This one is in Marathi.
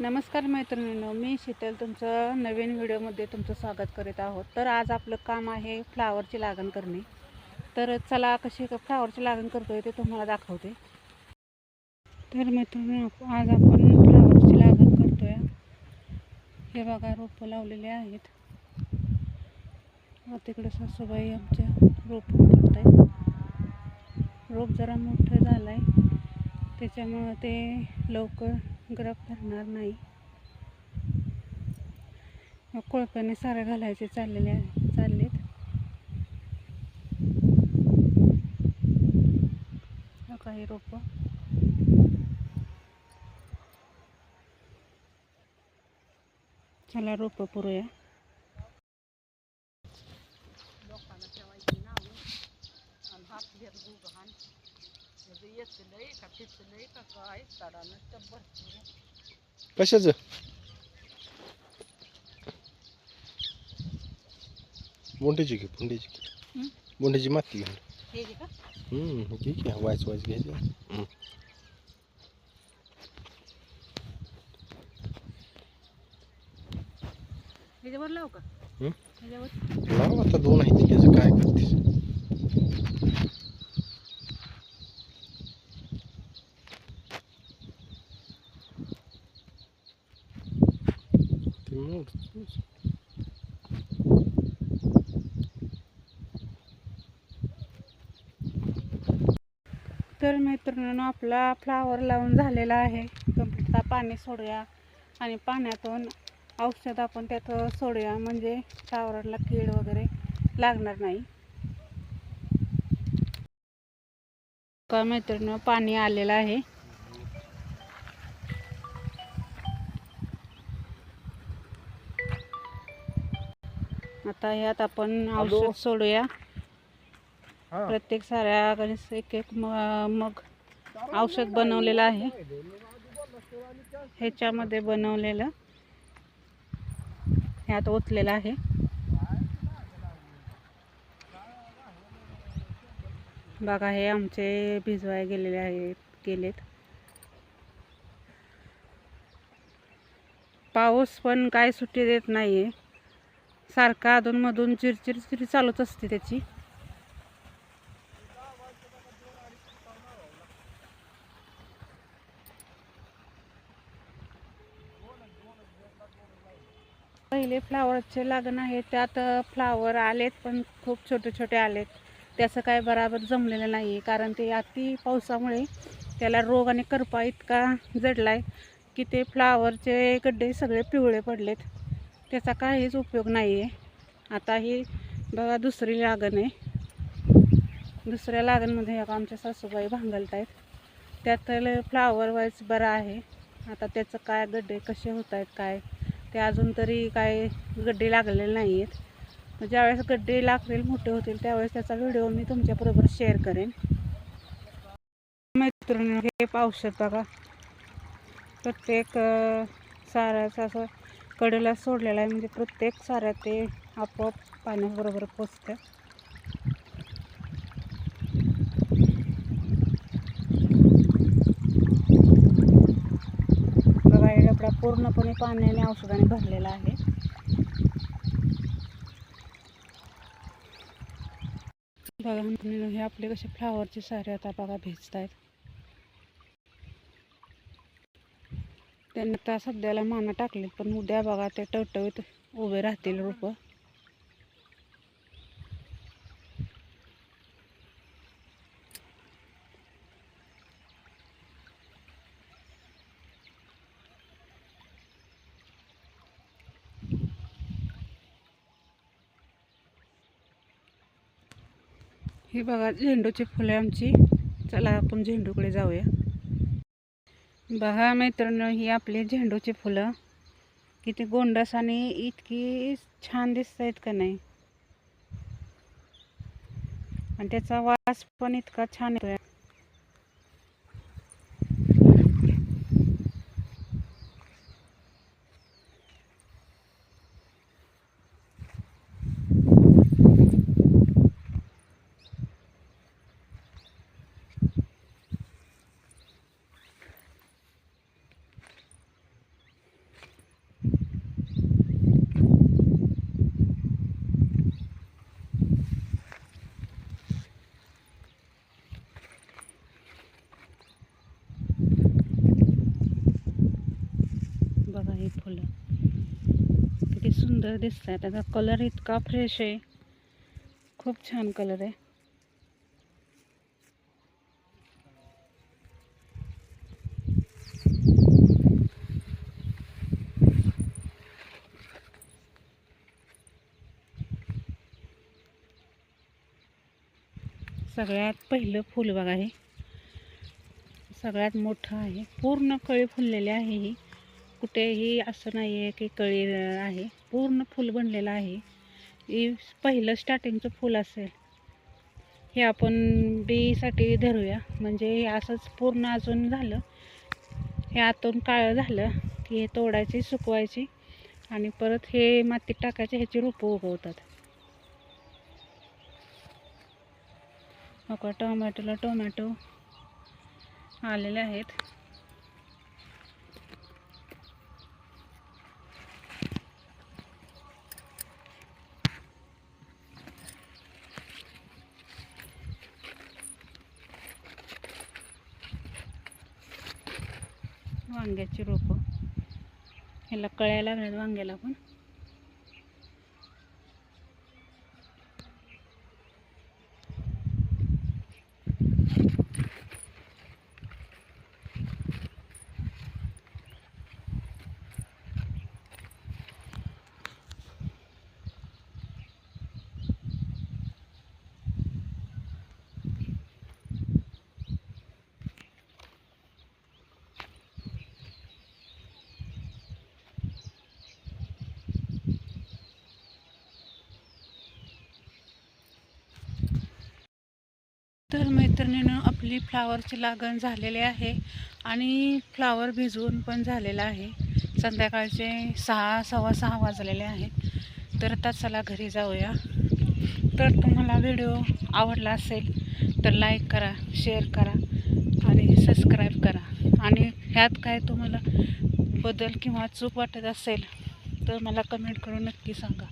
नमस्कार मैत्रिणींनो मी शीतल तुमचं नवीन व्हिडिओमध्ये तुमचं स्वागत करीत आहोत. तर आज आपलं काम आहे फ्लावरची लागण करणे. तर चला कशी फ्लावरची लागण करतोय ते तुम्हाला दाखवते. तर मैत्रिणी आज आपण फ्लावरची लागण करतोय. हे बघा रोपं लावलेले आहेत. तिकडे सासूबाई आमच्या रोपं करत आहेत रोप जरा मोठं झालं आहे त्याच्यामुळं ते लवकर ग्रफ धरणार नाही. कोळप्याने सारे घालायचे चाललेले आहे चाललेत. काही रोप. चला रोप पुरूया. येतलंय का पिचलंय का काय कशाचं? बोंडीची घे बोंडीची घे? बोंडीची माती घे. हे घे का? हम्म ठीक आहे वायच वायच घ्यायची. हम्म. ह्याच्यावर लाव का? ह्याच्यावर. लाव आता दोन आहे त्याचं काय करतेस ते तर मित्रांनो आपला फ्लावर लावून झालेला आहे. कंप्लीट आता पाणी सोडूया आणि पाण्यातून औषध आपण त्यात सोडूया. म्हणजे फ्लावरला कीड वगैरे लागणार नाही. का मित्रांनो पाणी आलेलं आहे. आता ह्यात आपण. औषध सोडूया. प्रत्येक साऱ्या गणेश एक एक मग औषध बनवलेलं आहे. ह्याच्यामध्ये बनवलेलं ह्यात ओतलेलं आहे. बघा हे आमचे भिजवाय गेलेले आहेत गेलेत. पाऊस पण काय सुट्टी देत नाहीये. सारखा अधूनमधून चिरचिर चिर चालूच असते त्याची. पहिले फ्लावरचे लागण आहे त्यात फ्लावर आलेत पण खूप छोटे छोटे आलेत. त्याचं काय बराबर जमलेलं नाही आहे कारण ते अति पावसामुळे त्याला रोग आणि करपा इतका जडला आहे की ते फ्लावरचे गड्डे सगळे पिवळे पडलेत. त्याचा काहीच उपयोग नाही आहे आता ही बघा दुसरी लागण आहे. दुसऱ्या लागणमध्ये आता आमच्या सासूबाई भांगलत आहेत. त्यातलं फ्लावर वाईज बरा आहे. आता त्याचं काय गड्डे कसे होत आहेत काय? ते अजून तरी काय गड्डे लागलेले नाही आहेत ज्यावेळेस गड्डे लागतील मोठे होतील त्यावेळेस त्याचा व्हिडिओ मी तुमच्याबरोबर शेअर करेन. मैत्रिणी हे औषध बघा. प्रत्येक अं, साऱ्याचं असं कडेला सोडलेला आहे. म्हणजे प्रत्येक साऱ्या ते आपोआप पाण्याबरोबर पोचतं बघा हे डबडा पूर्णपणे पाण्याने औषधाने भरलेला आहे. बघा हे आपले कसे फ्लावरचे सारे आता बघा भेजत आहेत त्यांना आता सध्याला माना टाकले पण उद्या बघा ते टवटवीत उभे राहतील रोपं. ही बघा झेंडूची फुले आमची. चला आपण झेंडूकडे जाऊया. बघा मैत्रिणी ही आपली झेंडूची फुलं. किती गोंडस आणि इतकी छान दिसत आहेत का नाही? आणि त्याचा वास पण इतका छान येतोय. फुलं किती सुंदर दिसत आहे त्याचा कलर इतका फ्रेश आहे. खूप छान कलर आहे. सगळ्यात पहिलं फुल बघा हे. सगळ्यात मोठं आहे. पूर्ण कळी फुललेली आहे ही. कुठेही असं नाही आहे की कळी आहे. पूर्ण फूल बनलेलं आहे. ही पहिलं स्टार्टिंगचं फूल असेल. हे आपण बीसाठी धरूया. म्हणजे हे असंच पूर्ण अजून झालं. हे आतून काळं झालं की हे तोडायची सुकवायची आणि परत हे मातीत टाकायचे ह्याची रोपं उगवतात. मग टोमॅटोला टोमॅटो आलेले आहेत. वांग्याची रोपं. ह्याला कळ्या लागल्यात वांग्याला पण. तर मैत्रिणीनं आपली फ्लावरची लागण झालेली आहे आणि फ्लावर भिजवून पण झालेलं आहे. संध्याकाळचे सहा सव्वा सहा वाजलेले आहेत. तर आता चला घरी जाऊया. तर तुम्हाला व्हिडिओ आवडला असेल तर लाईक करा शेअर करा आणि सबस्क्राईब करा. आणि ह्यात काय तुम्हाला बदल किंवा चूक वाटत असेल तर मला कमेंट करून नक्की सांगा.